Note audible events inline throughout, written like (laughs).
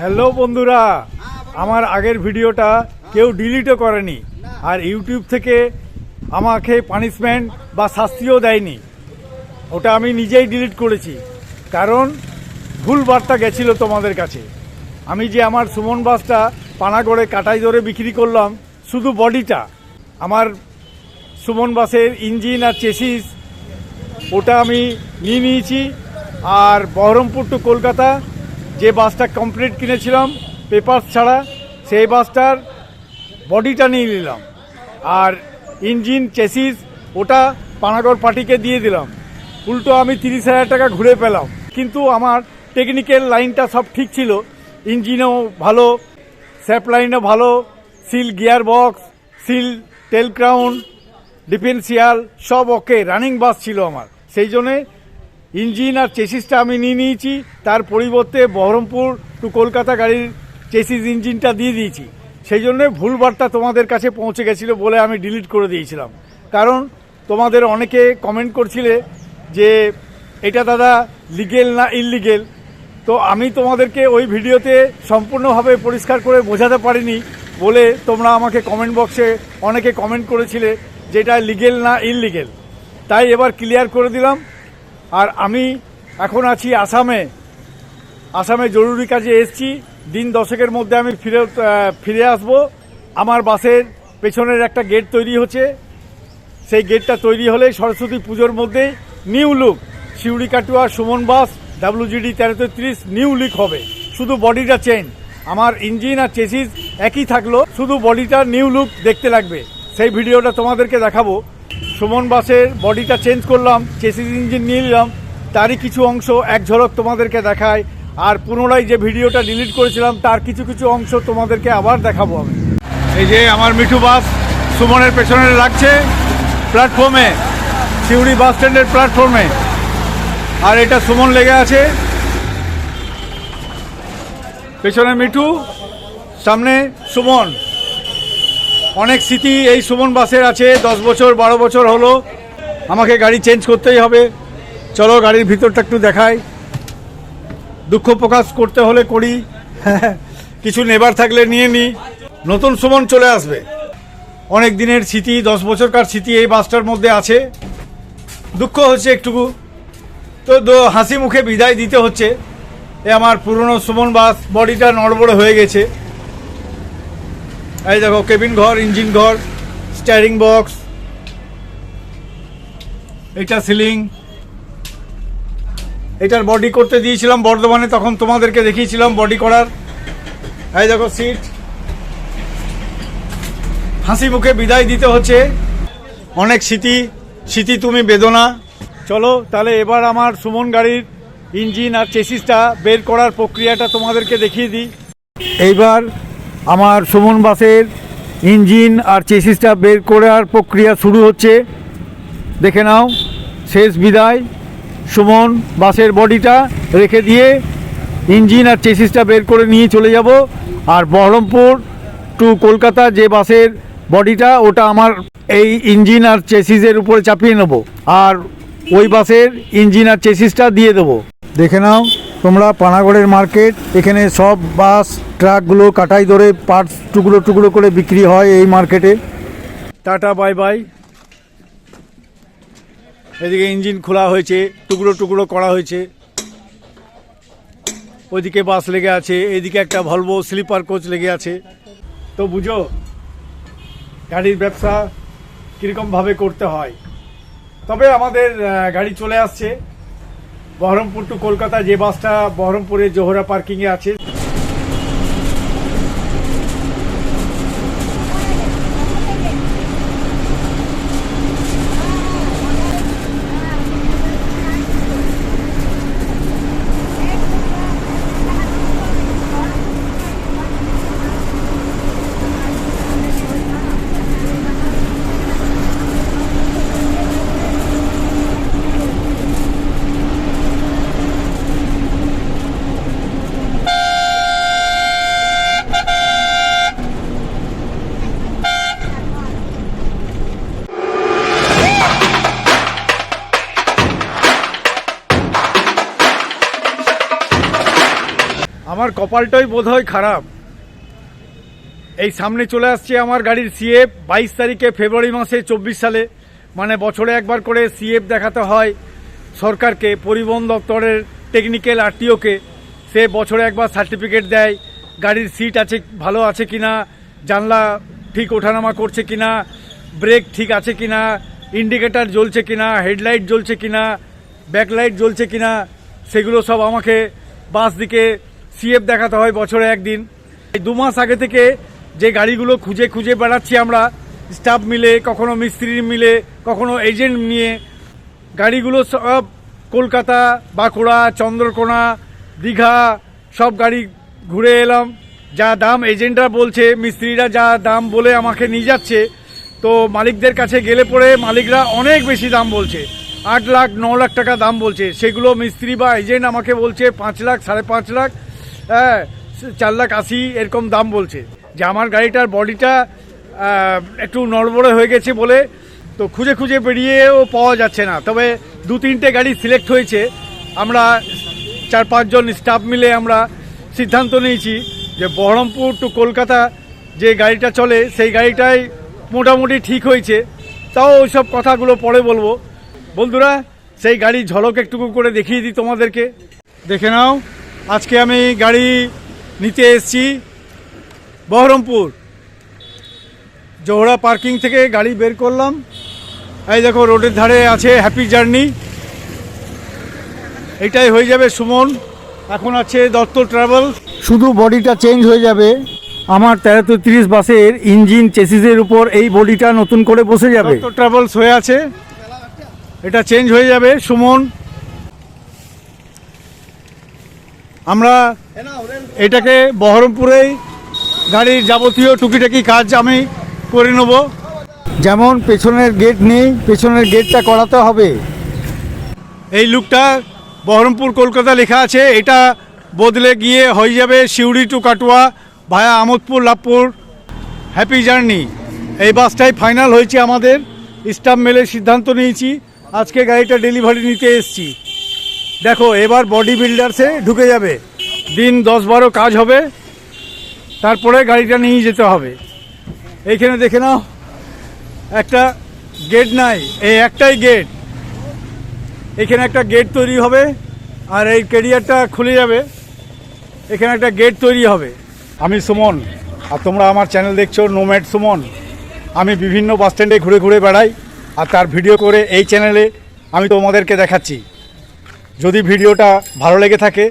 Hello বন্ধুরা, আমার আগের ভিডিওটা কেউ ডিলিটও করেনি আর ইউটিউব থেকে আমাকে পানিশমেন্ট বা শাস্তিও দেয়নি। ওটা আমি নিজেই ডিলিট করেছি, কারণ ভুল বার্তা গেছিল তোমাদের কাছে। আমি যে আমার সুমন বাসটা পানাগড়ে কাটাই ধরে বিক্রি করলাম, শুধু বডিটা, আমার সুমন বাসের ইঞ্জিন আর চেসিস ওটা আমি নিয়ে নিয়েছি। আর বহরমপুর টু কলকাতা যে বাসটা কমপ্লিট কিনেছিলাম পেপার ছাড়া, সেই বাসটার বডিটা নিয়ে নিলাম। আর ইঞ্জিন চেসিস ওটা পানাগড় পার্টিকে দিয়ে দিলাম। উল্টো আমি তিরিশ হাজার টাকা ঘুরে পেলাম। কিন্তু আমার টেকনিক্যাল লাইনটা সব ঠিক ছিল। ইঞ্জিনও ভালো স্যাপ লাইনও ভালো seal gear box seal tail crown differential সব ওকে রানিং বাস ছিল আমার। সেই জন্যে ইঞ্জিন আর চেসিসটা আমি নিয়ে নিয়েছি, তার পরিবর্তে বহরমপুর টু কলকাতা গাড়ির চেসিস ইঞ্জিনটা দিয়ে দিয়েছি। সেই জন্যে ভুল বার্তা তোমাদের কাছে পৌঁছে গেছিল বলে আমি ডিলিট করে দিয়েছিলাম। কারণ তোমাদের অনেকে কমেন্ট করছিলে যে, এটা দাদা লিগেল না ইললিগেল তো আমি তোমাদেরকে ওই ভিডিওতে সম্পূর্ণভাবে পরিষ্কার করে বোঝাতে পারিনি বলে তোমরা আমাকে কমেন্ট বক্সে অনেকে কমেন্ট করেছিলে যেটা লিগেল না ইললিগেল তাই এবার ক্লিয়ার করে দিলাম। আর আমি এখন আছি আসামে। আসামে জরুরি কাজে এসছি। দিন দশকের মধ্যে আমি ফিরে ফিরে আসব। আমার বাসের পেছনের একটা গেট তৈরি হচ্ছে। সেই গেটটা তৈরি হলে সরস্বতী পুজোর মধ্যে new look. Siuri Katwa, Suman bus WGD তেরো তেত্রিশ নিউ লুক হবে। শুধু বডিটা চেঞ্জ আমার ইঞ্জিন আর চেসিস একই থাকল। শুধু বডিটা নিউ লুক দেখতে লাগবে। সেই ভিডিওটা তোমাদেরকে দেখাবো। সুমন বাসের বডিটা চেঞ্জ করলাম চেসিস ইঞ্জিন নিয়ে নিলাম, তারই কিছু অংশ এক ঝলক তোমাদেরকে দেখায়, আর পুনরায় যে ভিডিওটা ডিলিট করেছিলাম, তার কিছু কিছু অংশ তোমাদেরকে আবার দেখাবো আমি। এই যে আমার মিঠু বাস সুমনের পেছনে লাগছে প্ল্যাটফর্মে সিউড়ি বাস স্ট্যান্ডের প্ল্যাটফর্মে আর এটা সুমন লেগে আছে। পেছনে মিঠু, সামনে সুমন। অনেক স্মৃতি এই সুমন বাসের আছে দশ বছর বারো বছর হলো। আমাকে গাড়ি চেঞ্জ করতেই হবে। চলো গাড়ির ভিতরটা একটু দেখাই। দুঃখ প্রকাশ করতে হলে করি। (laughs) কিছু নেবার থাকলে নিয়ে নিই নতুন সুমন চলে আসবে। অনেক দিনের স্মৃতি দশ বছরকার স্মৃতি এই বাসটার মধ্যে আছে। দুঃখ হচ্ছে একটুকু। তো দ- হাসি মুখে বিদায় দিতে হচ্ছে। এ আমার পুরনো সুমন বাস বডিটা নড়বড়ে হয়ে গেছে। এই দেখো, কেবিন ঘর, ইঞ্জিন ঘর স্টিয়ারিং বক্স এটা সিলিং এটার বডি করতে দিয়েছিলাম বর্ধমানে, তখন তোমাদেরকে দেখিয়েছিলাম বডি করার। এই দেখো সিট হাসি মুখে বিদায় দিতে হচ্ছে। অনেক স্মৃতি স্মৃতি তুমি বেদনা। চলো, তাহলে এবার আমার সুমন গাড়ির ইঞ্জিন আর চেসিসটা বের করার প্রক্রিয়াটা তোমাদেরকে দেখিয়ে দিই। এইবার আমার সুমন বাসের ইঞ্জিন আর চেসিসটা বের করার প্রক্রিয়া শুরু হচ্ছে। দেখে নাও, শেষ বিদায়। সুমন বাসের বডিটা রেখে দিয়ে ইঞ্জিন আর চেসিসটা বের করে নিয়ে চলে যাব। আর বহরমপুর টু কলকাতা যে বাসের বডিটা, ওটা আমার এই ইঞ্জিন আর চেসিসের উপরে চাপিয়ে নেব। আর ওই বাসের ইঞ্জিন আর চেসিসটা দিয়ে দেবো। দেখে নাও, তোমরা পানাগড়ের মার্কেট, এখানে সব বাস, ট্রাকগুলো কাটাই ধরে পার্টস টুকরো টুকরো করে বিক্রি হয় এই মার্কেটে। Tata, bye bye. এদিকে ইঞ্জিন খোলা হয়েছে, টুকরো টুকরো করা হয়েছে। ওইদিকে বাস লেগে আছে, এদিকে একটা ভলভো স্লিপার কোচ লেগে আছে। তো বুঝো, গাড়ির ব্যবসা কীরকমভাবে করতে হয়। তবে আমাদের গাড়ি চলে আসছে। বহরমপুর টু কলকাতা যে বাসটা বহরমপুরের জোহরা পার্কিংয়ে আছে। আমার কপালটাই বোধহয় খারাপ। এই সামনে চলে আসছে আমার গাড়ির সিএফ বাইশ তারিখে ফেব্রুয়ারি মাসে চব্বিশ সালে। মানে বছরে একবার করে সিএফ দেখাতে হয় সরকারকে, পরিবহন দপ্তরের টেকনিক্যাল আরটিওকে সে বছরে একবার সার্টিফিকেট দেয়, গাড়ির সিট আছে, ভালো আছে কিনা, জানলা ঠিক ওঠানামা করছে কিনা ব্রেক ঠিক আছে কিনা ইন্ডিকেটার জ্বলছে কিনা হেডলাইট জ্বলছে কিনা ব্যাকলাইট জ্বলছে কিনা, সেগুলো সব আমাকে বাস দিকে সিএফ দেখাতে হয় বছরে একদিন। এই দু মাস আগে থেকে যে গাড়িগুলো খুঁজে খুঁজে বেড়াচ্ছি আমরা স্টাফ মিলে, কখনো মিস্ত্রি মিলে, কখনো এজেন্ট নিয়ে, গাড়িগুলো সব কলকাতা, বাঁকুড়া, চন্দ্রকোনা, দীঘা, সব গাড়ি ঘুরে এলাম। যা দাম এজেন্টরা বলছে, মিস্ত্রিরা যা দাম বলে আমাকে নিয়ে যাচ্ছে, তো মালিকদের কাছে গেলে পরে মালিকরা অনেক বেশি দাম বলছে। আট লাখ, ন লাখ টাকা দাম বলছে। সেগুলো মিস্ত্রি বা এজেন্ট আমাকে বলছে, পাঁচ লাখ, সাড়ে পাঁচ লাখ হ্যাঁ চার লাখ আশি এরকম দাম বলছে। যে আমার গাড়িটার বডিটা একটু নড়বড়ে হয়ে গেছে বলে তো খুঁজে খুঁজে বেরিয়েও পাওয়া যাচ্ছে না। তবে দু তিনটে গাড়ি সিলেক্ট হয়েছে। আমরা চার পাঁচজন স্টাফ মিলে আমরা সিদ্ধান্ত নিয়েছি যে বহরমপুর টু কলকাতা যে গাড়িটা চলে, সেই গাড়িটাই মোটামুটি ঠিক হয়েছে। তাও ওইসব কথাগুলো পরে বলব। বন্ধুরা, সেই গাড়ি ঝলক একটুকু করে দেখিয়ে দিই তোমাদেরকে। দেখে নাও। আজকে আমি গাড়ি নিতে এসেছি বহরমপুর। জোহরা পার্কিং থেকে গাড়ি বের করলাম। এই দেখো রোডের ধারে আছে হ্যাপি জার্নি এটাই হয়ে যাবে সুমন। এখন আছে দত্ত ট্রাভেল শুধু বডিটা চেঞ্জ হয়ে যাবে। আমার তেরোতে তিরিশ বাসের ইঞ্জিন চেসিসের উপর এই বডিটা নতুন করে বসে যাবে। দত্ত ট্রাভেলস হয়ে আছে। এটা চেঞ্জ হয়ে যাবে সুমন। আমরা এটাকে বহরমপুরেই গাড়ির যাবতীয় টুকিটাকি কাজ আমি করে নেব। যেমন পেছনের গেট নেই, পেছনের গেটটা করাতে হবে। এই লুকটা বহরমপুর, কলকাতা লেখা আছে, এটা বদলে গিয়ে হয়ে যাবে Siuri to Katwa via Amodpur, Labhpur. Happy journey এই বাসটাই ফাইনাল হয়েছে আমাদের। স্টাফ মেলে সিদ্ধান্ত নিয়েছি। আজকে গাড়িটা ডেলিভারি নিতে এসেছি। দেখো, এবার বডি বিল্ডার্সে ঢুকে যাবে। দিন দশ বারো কাজ হবে, তারপরে গাড়িটা নিয়ে যেতে হবে। এইখানে দেখে নাও, একটা গেট নাই, এই একটাই গেট এখানে একটা গেট তৈরি হবে, আর এই ক্যারিয়ারটা খুলে যাবে। এখানে একটা গেট তৈরি হবে। আমি সুমন, আর তোমরা আমার চ্যানেল দেখছ নোম্যাড সুমন। আমি বিভিন্ন বাস স্ট্যান্ডে ঘুরে ঘুরে বেড়াই, আর তার ভিডিও করে এই চ্যানেলে আমি তোমাদেরকে দেখাচ্ছি। যদি ভিডিওটা ভালো লেগে থাকে,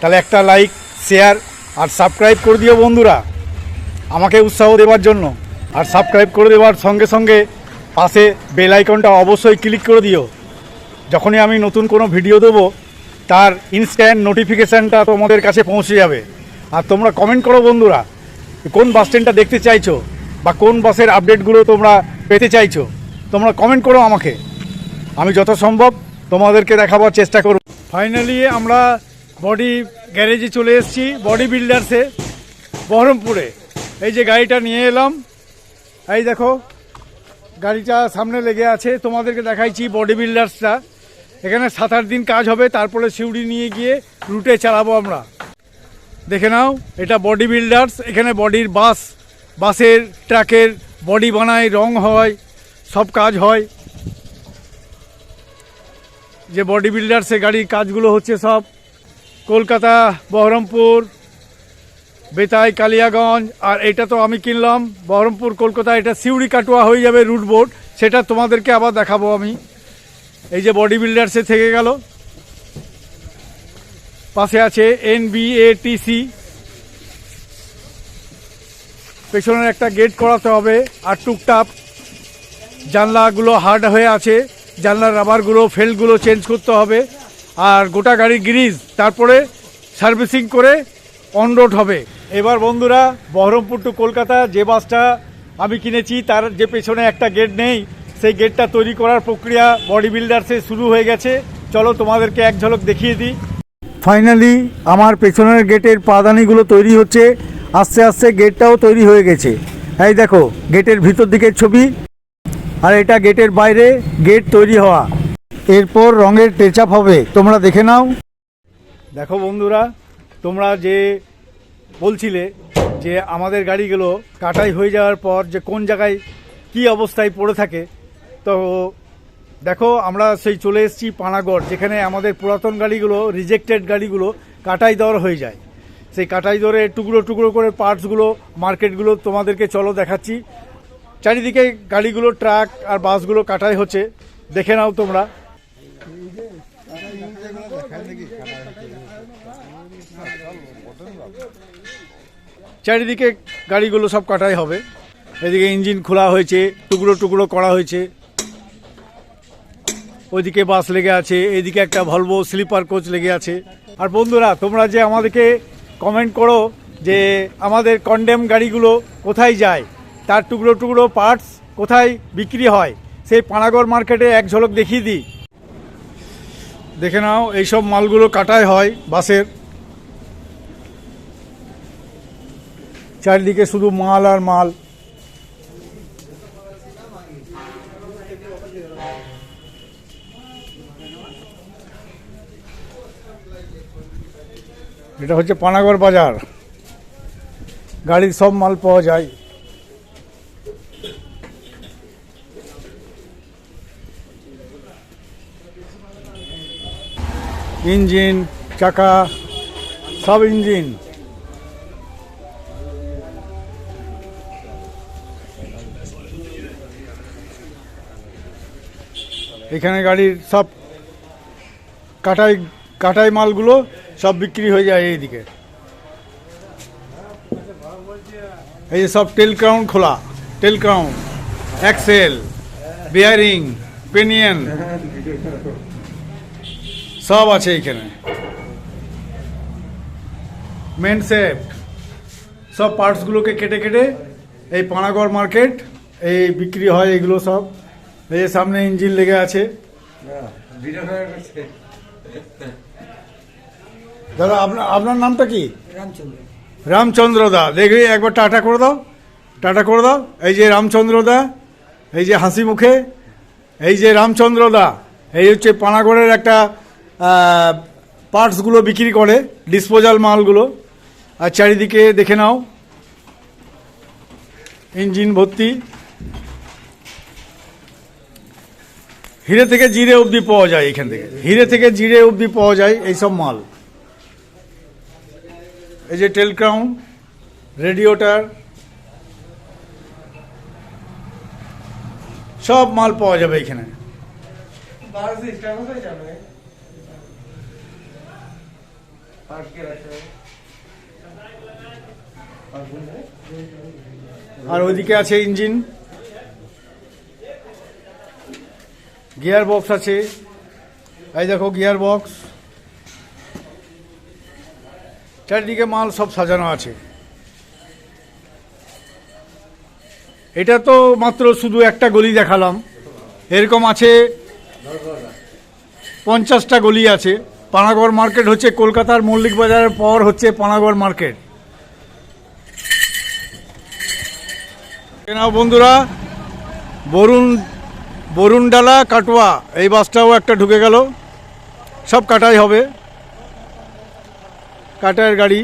তাহলে একটা লাইক শেয়ার আর সাবস্ক্রাইব করে দিও বন্ধুরা। আমাকে উৎসাহ দেওয়ার জন্য। আর সাবস্ক্রাইব করে দেওয়ার সঙ্গে সঙ্গে পাশে বেল আইকনটা অবশ্যই ক্লিক করে দিও। যখনই আমি নতুন কোনো ভিডিও দেবো, তার ইনস্ট্যান্ট নোটিফিকেশানটা তোমাদের কাছে পৌঁছে যাবে। আর তোমরা কমেন্ট করো বন্ধুরা কোন বাস স্ট্যান্ডটা দেখতে চাইছো বা কোন বাসের আপডেটগুলো তোমরা পেতে চাইছো, তোমরা কমেন্ট করো আমাকে। আমি যত সম্ভব তোমাদেরকে দেখাবার চেষ্টা করব। ফাইনালি আমরা বডি গ্যারেজে চলে এসেছি বডি বিল্ডার্সে বহরমপুরে। এই যে গাড়িটা নিয়ে এলাম, এই দেখো, গাড়িটা সামনে লেগে আছে, তোমাদেরকে দেখাইছি বডি বিল্ডার্সটা এখানে সাত আট দিন কাজ হবে, তারপরে সিউড়ি নিয়ে গিয়ে রুটে চালাবো আমরা। দেখে নাও, এটা বডি বিল্ডার্স এখানে বডির বাস, বাসের ট্রাকের বডি বানায়, রং হয়, সব কাজ হয়। যে বডি বিল্ডার্সে গাড়ির কাজগুলো হচ্ছে সব, কলকাতা, বহরমপুর, বেতাই, কালিয়াগঞ্জ, আর এটা তো আমি কিনলাম, বহরমপুর, কলকাতা, এটা সিউড়ি কাটোয়া হয়ে যাবে রুট বোর্ড সেটা তোমাদেরকে আবার দেখাবো আমি। এই যে বডি বিল্ডার্সে থেকে গেল। পাশে আছে এন বি এ টিসি পেছনের একটা গেট করাতে হবে, আর টুকটাক জানলাগুলো হার্ড হয়ে আছে। জানলার রাবারগুলো, ফেলগুলো চেঞ্জ করতে হবে। আর গোটা গাড়ি গ্রিজ তারপরে সার্ভিসিং করে অন রোড হবে। এবার বন্ধুরা, বহরমপুর টু কলকাতা যে বাসটা আমি কিনেছি, তার যে পেছনে একটা গেট নেই, সেই গেটটা তৈরি করার প্রক্রিয়া বডি বিল্ডার্সে শুরু হয়ে গেছে। চলো তোমাদেরকে এক ঝলক দেখিয়ে দিই। ফাইনালি আমার পেছনের গেটের পাদানিগুলো তৈরি হচ্ছে। আস্তে আস্তে গেটটাও তৈরি হয়ে গেছে। এই দেখো গেটের ভিতর দিকের ছবি। আর এটা গেটের বাইরে গেট তৈরি হওয়া। এরপর রঙের টেচাপ হবে। তোমরা দেখে নাও। দেখো বন্ধুরা, তোমরা যে বলছিলে যে আমাদের গাড়িগুলো কাটাই হয়ে যাওয়ার পর যে কোন জায়গায় কি অবস্থায় পড়ে থাকে, তো দেখো আমরা সেই চলে এসেছি পানাগড়, যেখানে আমাদের পুরাতন গাড়িগুলো রিজেক্টেড গাড়িগুলো কাটাই দর হয়ে যায়। সেই কাটাই দরে টুকরো টুকরো করে পার্টসগুলো মার্কেটগুলো তোমাদেরকে চলো দেখাচ্ছি। চারিদিকে গাড়িগুলো, ট্রাক আর বাসগুলো কাটাই হচ্ছে। দেখে নাও তোমরা। চারিদিকে গাড়িগুলো সব কাটাই হবে। এদিকে ইঞ্জিন খোলা হয়েছে, টুকরো টুকরো করা হয়েছে। ওইদিকে বাস লেগে আছে, এদিকে একটা ভলভো স্লিপার কোচ লেগে আছে। আর বন্ধুরা, তোমরা যে আমাদেরকে কমেন্ট করো যে আমাদের কন্ডেম গাড়িগুলো কোথায় যায় তার টুকরো টুকরো পার্টস কোথায় বিক্রি হয়? সেই পানাগড় মার্কেটে এক ঝলক দেখিয়ে দিই। দেখে নাও, এইসব মালগুলো কাটাই হয় বাসের। চারিদিকে শুধু মাল আর মাল। এটা হচ্ছে পানাগড় বাজার। গাড়ির সব মাল পাওয়া যায়। ইঞ্জিন, চাকা, সব ইঞ্জিন। এখানে গাড়ির সব কাটাই কাটাই মালগুলো সব বিক্রি হয়ে যায় এইদিকে। এই যে সব টেল খোলা, tail crown axle bearing, pinion. সব আছে এইখানে। মেন সেট সব পার্টসগুলোকে কেটে কেটে এই পানাগড় মার্কেট এই বিক্রি হয় এগুলো সব। এই যে সামনে ইঞ্জিন লেগে আছে। দাদা আপনার আপনার নামটা কি? রামচন্দ্র। রামচন্দ্র দা। দেখি একবার টাটা করে দাও। টাটা করে দাও। এই যে রামচন্দ্র দা এই যে হাসি মুখে। এই যে রামচন্দ্র দা। এই হচ্ছে পানাগড়ের একটা পার্টসগুলো বিক্রি করে ডিসপোজাল মালগুলো। আর চারিদিকে দেখে নাও। ইঞ্জিন ভর্তি। হিরে থেকে জিরে অবধি পাওয়া যায় এখান থেকে। হিরে থেকে জিরে অবধি পাওয়া যায় এইসব মাল। এই যে টেলক্রাউন, রেডিওটার। সব মাল পাওয়া যাবে এখানে। আর ওইদিকে আছে ইঞ্জিন। গিয়ার বক্স আছে। এই দেখো গিয়ার বক্স চারিদিকে মাল সব সাজানো আছে। এটা তো মাত্র শুধু একটা গলি দেখালাম। এরকম আছে পঞ্চাশটা গলি আছে। পানাগড় মার্কেট হচ্ছে কলকাতার মল্লিক বাজারের পর হচ্ছে পানাগড় মার্কেট। নাও বন্ধুরা, বরুণ, বরুণডালা, কাটোয়া, এই বাসটাও একটা ঢুকে গেল। সব কাটাই হবে। কাটার গাড়ি।